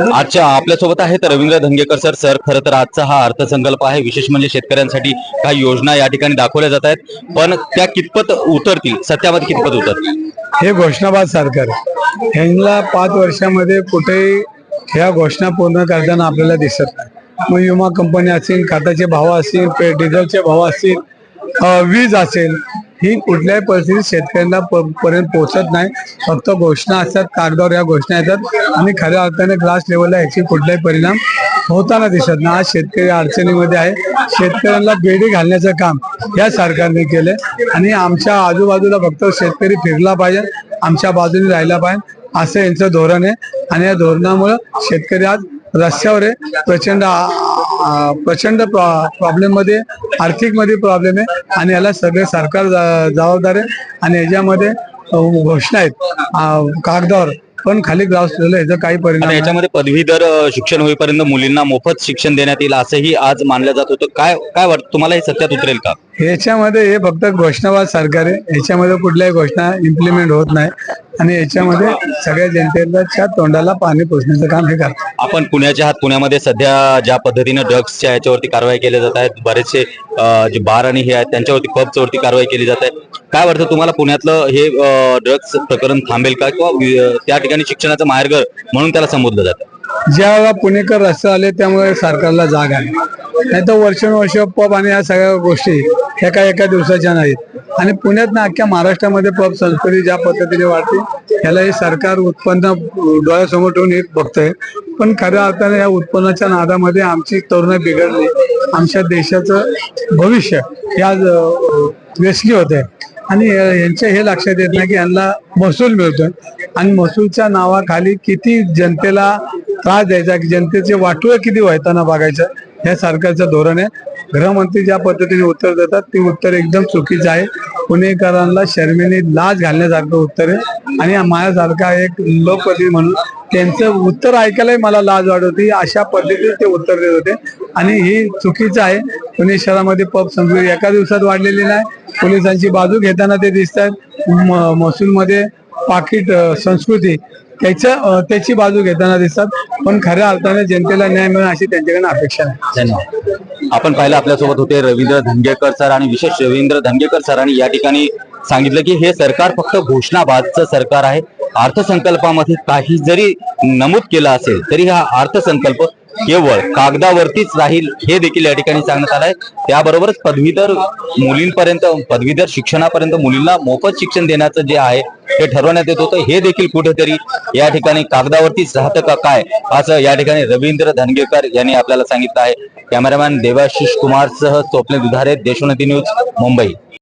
आजच्या आपल्यासोबत आहेत रवींद्र धंगेकर सर. सर खरं तर आजचा हा अर्थसंकल्प आहे. विशेष म्हणजे शेतकऱ्यांसाठी काही योजना या ठिकाणी दाखवल्या जात आहेत. पण त्या कितपत उतरतील? सत्यामध्ये कितपत उतरतील? हे घोषणाबाद सरकार यांना ह्यांना पाच वर्षामध्ये कुठेही ह्या घोषणा पूर्ण करताना आपल्याला दिसत नाही. मग विमा कंपनी असतील खताचे भाव असतील पे- डिझेलचे भाव असतील वीज असेल ही कुठल्याही परिस्थितीत शेतकऱ्यांना प- पर्यंत पोहोचत नाही. फक्त घोषणा असतात कागदावर या घोषणा येतात. आणि खऱ्या अर्थाने ग्लास लेवलला याची कुठलाही परिणाम होताना दिसत नाही. आज शेतकरी अडचणीमध्ये आहे. शेतकऱ्यांना बेडी घालण्याचं काम या सरकारने केलंय. आणि आमच्या आजूबाजूला फक्त शेतकरी फिरला पाहिजे. आमच्या बाजूने राहिला पाहिजे. असं यांचं धोरण आहे. आणि या धोरणामुळं शेतकरी आज रस्त्यावर आहे. प्रचंड प्रचंड प्रॉब्लेममध्ये आर्थिकमध्ये प्रॉब्लेम आहे आणि याला सगळे सरकार जबाबदार आहे आणि याच्यामध्ये घोषणा आहेत. कागदावर पण खाली ग्राउंड याचा काही परिणाम. याच्यामध्ये पदवीधर शिक्षण होईपर्यंत मुलींना मोफत शिक्षण देण्यात येईल असंही आज मानलं जात होतं. काय काय वाटतं तुम्हाला हे सत्यात उतरेल का? याच्यामध्ये हे फक्त घोषणाबाद सरकार आहे. याच्यामध्ये कुठल्याही घोषणा इम्प्लिमेंट होत नाही. आणि याच्यामध्ये सगळ्या जनतेच्या तोंडाला पाणी पोचण्याचं काम हे करतात. आपण पुण्याच्या आहात. पुण्यामध्ये सध्या ज्या पद्धतीने ड्रग्सच्या याच्यावरती कारवाई केल्या जात आहेत बरेचसे जे बार आणि हे आहेत त्यांच्यावरती पब्स वरती कारवाई केली जात आहे काय वाटतं तुम्हाला पुण्यातलं हे ड्रग्स प्रकरण थांबेल का? किंवा त्या ठिकाणी शिक्षणाचं माहेरघर म्हणून त्याला संबोधलं जातं? ज्या वेळेला पुणेकर रस्ते आले त्यामुळे सरकारला जाग आली. नाही तर वर्षानुवर्ष पब आणि या सगळ्या गोष्टी एका एका दिवसाच्या नाहीत. आणि पुण्यात ना अख्ख्या महाराष्ट्रामध्ये पब संस्कृती ज्या पद्धतीने वाढते याला हे सरकार उत्पन्न डोळ्यासमोर ठेवून हे बघतंय. पण खऱ्या अर्थाने या उत्पन्नाच्या नादामध्ये आमची तरुण बिघडली. आमच्या देशाचं भविष्य या आज अं, होते आणि यांच्या हे लक्षात येत नाही की यांना महसूल मिळतोय. आणि महसूलच्या नावाखाली किती जनतेला त्रास द्यायचा की जनतेचे वाटोळे किती व्हायताना बघायचं. हे सरकारचं धोरण. आहे गृहमंत्री ज्या पद्धतीने उत्तर देतात ते उत्तर एकदम चुकीचं आहे. पुणेकरांना शर्मेने लाज घालण्यासारखं उत्तर आहे. आणि माझ्यासारखा एक लोकप्रतिनिधी म्हणून त्यांचं उत्तर ऐकायलाही मला लाज वाटत होती. अशा पद्धतीने ते उत्तर देत होते. आणि ही चुकीचं आहे. पुणे शहरामध्ये पब संस्कृती एका दिवसात वाढलेली नाही. पोलिसांची बाजू घेताना ते दिसतात महसूलमध्ये पाकिट संस्कृती त्याच्या त्याची बाजू घेताना दिसतात पण खऱ्या अर्थाने जनतेला न्याय मिळेल अशी त्यांच्याकडे अपेक्षा आहे. धन्यवाद. आपण पाहिलं आपल्यासोबत होते रवींद्र धनगेकर सर आणि विशेष रवींद्र धनगेकर सरांनी या ठिकाणी सांगितलं की हे सरकार फक्त घोषणाबादचं सरकार आहे. अर्थसंकल्पामध्ये काही जरी नमूद केलं असेल तरी हा अर्थसंकल्प केवळ कागदावरतीच राहील हे देखील या ठिकाणी सांगण्यात आलंय. त्याबरोबरच पदवीधर मुलींपर्यंत पदवीधर शिक्षणापर्यंत मुलींना मोफत शिक्षण देण्याचं जे आहे हे ठरवण्यात येत होतं. हे देखील कुठेतरी या ठिकाणी कागदावरतीच राहतं का काय असं या ठिकाणी रवींद्र धनगेकर यांनी आपल्याला सांगितलं आहे. कॅमेरामॅन देवाशिष कुमारसह स्वप्ने दुधारे देशोन्नती न्यूज मुंबई.